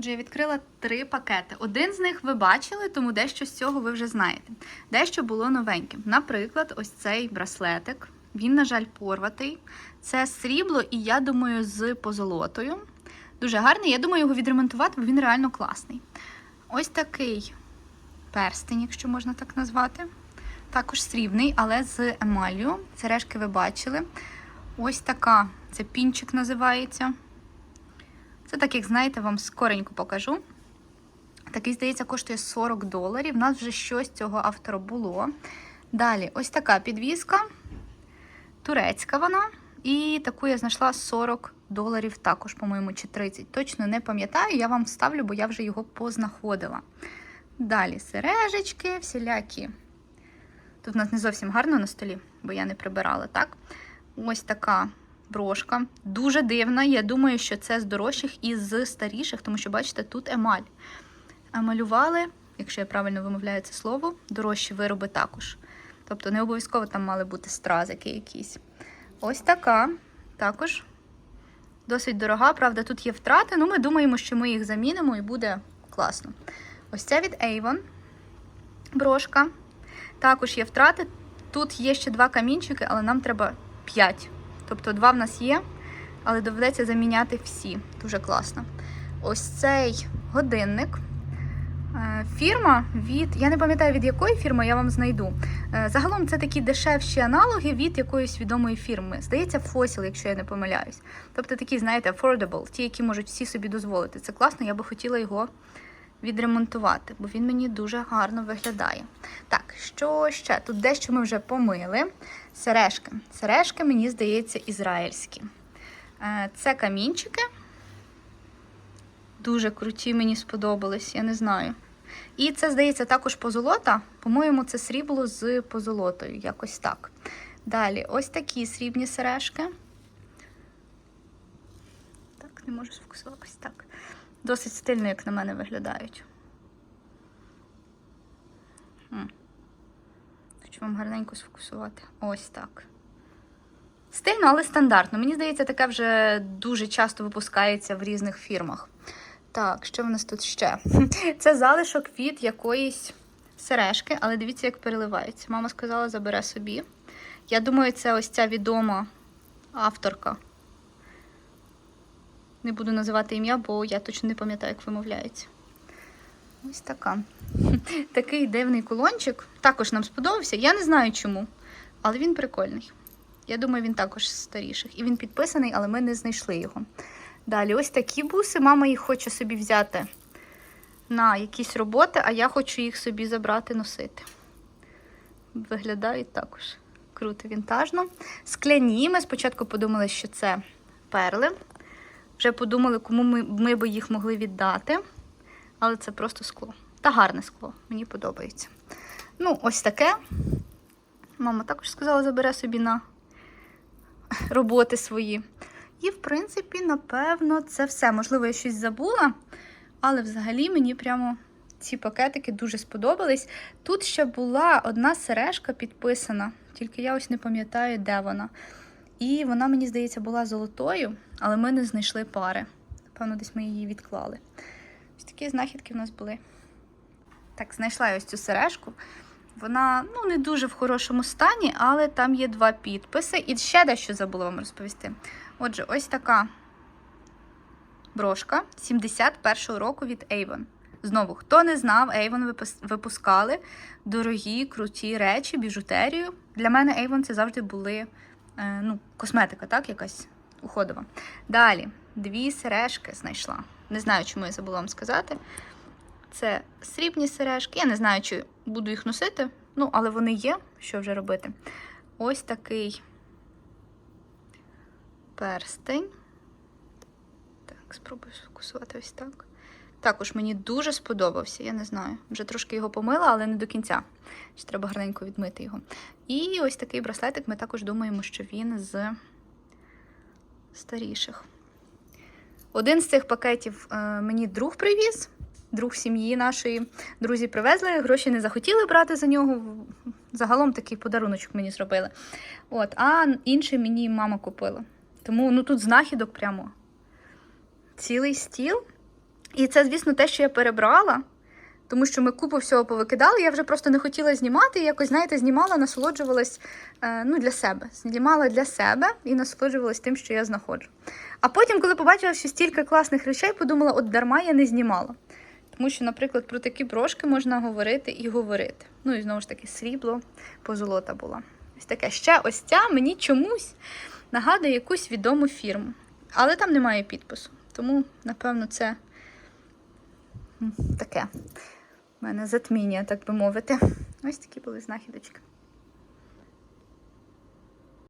Отже, я відкрила три пакети. Один з них ви бачили, тому дещо з цього ви вже знаєте. Дещо було новеньким. Наприклад, ось цей браслетик. Він, на жаль, порватий. Це срібло, і я думаю, з позолотою. Дуже гарний. Я думаю, його відремонтувати, бо він реально класний. Ось такий перстень, якщо можна так назвати. Також срібний, але з емаллю. Сережки ви бачили. Ось така, це пінчик називається. Це так, як знаєте, вам скоренько покажу. Такий, здається, коштує 40 доларів. У нас вже щось цього автора було. Далі, ось така підвіска. Турецька вона. І таку я знайшла 40 доларів також, по-моєму, чи 30. Точно не пам'ятаю, я вам вставлю, бо я вже його познаходила. Далі сережечки, всілякі. Тут у нас не зовсім гарно на столі, бо я не прибирала, так? Ось така брошка. Дуже дивна. Я думаю, що це з дорожчих і з старіших, тому що, бачите, тут емаль. А малювали, якщо я правильно вимовляю це слово, дорожчі вироби також. Тобто не обов'язково там мали бути стразики якісь. Ось така. Також досить дорога. Правда, тут є втрати. Ну, ми думаємо, що ми їх замінимо і буде класно. Ось ця від Avon брошка. Також є втрати. Тут є ще два камінчики, але нам треба 5. Тобто два в нас є, але доведеться заміняти всі. Дуже класно. Ось цей годинник. Е, Фірма від, я не пам'ятаю від якої фірми, я вам знайду. Е, Загалом це такі дешевші аналоги від якоїсь відомої фірми. Здається, Fossil, якщо я не помиляюсь. Тобто такі, знаєте, affordable, ті, які можуть всі собі дозволити. Це класно, я би хотіла його відремонтувати, бо він мені дуже гарно виглядає. Так, що ще? Тут дещо ми вже помили. Сережки. Сережки, мені здається, ізраїльські. Е, Це камінчики. Дуже круті, мені сподобались, я не знаю. І це, здається, також позолота. По-моєму, це срібло з позолотою, якось так. Далі, ось такі срібні сережки. Так, не можу сфокусуватися. Так. Досить стильно, як на мене виглядають. Хочу вам гарненько сфокусувати. Ось так. Стильно, але стандартно. Мені здається, таке вже дуже часто випускається в різних фірмах. Так, що в нас тут ще? Це залишок від якоїсь сережки, але дивіться, як переливається. Мама сказала, забере собі. Я думаю, це ось ця відома авторка. Не буду називати ім'я, бо я точно не пам'ятаю, як вимовляється. Ось така. Такий дивний кулончик. Також нам сподобався. Я не знаю чому, але він прикольний. Я думаю, він також з старіших. І він підписаний, але ми не знайшли його. Далі, ось такі буси. Мама їх хоче собі взяти на якісь роботи, а я хочу їх собі забрати носити. Виглядають також круто, вінтажно. Скляні. Ми спочатку подумали, що це перли. Вже подумали, кому ми, ми би їх могли віддати. Але це просто скло. Та гарне скло, мені подобається. Ну, ось таке. Мама також сказала, забере собі на роботи свої. І, в принципі, напевно, це все. Можливо, я щось забула, але взагалі мені прямо ці пакетики дуже сподобались. Тут ще була одна сережка підписана, тільки я ось не пам'ятаю, де вона. І вона, мені здається, була золотою, але ми не знайшли пари. Напевно, десь ми її відклали. Ось такі знахідки в нас були. Так, знайшла я ось цю сережку. Вона ну, не дуже в хорошому стані, але там є два підписи. І ще дещо забула вам розповісти. Отже, ось така брошка 71-го року від Avon. Знову, хто не знав, Avon випускали дорогі, круті речі, біжутерію. Для мене Avon це завжди були ну, косметика, так, якась уходова. Далі, дві сережки знайшла. Не знаю, чому я забула вам сказати. Це срібні сережки. Я не знаю, чи буду їх носити, ну, але вони є, що вже робити. Ось такий перстень. Так, спробую сфокусувати ось так. Також мені дуже сподобався, я не знаю. Вже трошки його помила, але не до кінця. Ще треба гарненько відмити його. І ось такий браслетик. Ми також думаємо, що він з старіших. Один з цих пакетів е, мені друг привіз, друг сім'ї нашої. Друзі привезли, гроші не захотіли брати за нього. Загалом такий подаруночок мені зробили. От, а інший мені мама купила. Тому ну, тут знахідок прямо цілий стіл. І це, звісно, те, що я перебрала, тому що ми купу всього повикидали. Я вже просто не хотіла знімати. і Якось, знаєте, знімала, насолоджувалась е, ну, для себе. Знімала для себе і насолоджувалась тим, що я знаходжу. А потім, коли побачила, що стільки класних речей, подумала, от дарма я не знімала. Тому що, наприклад, про такі брошки можна говорити і говорити. Ну і знову ж таки, срібло, позолота була. Ось таке. Ще ось ця мені чомусь нагадує якусь відому фірму. Але там немає підпису. Тому, напевно, це таке. У мене затміння, так би мовити. Ось такі були знахідочки.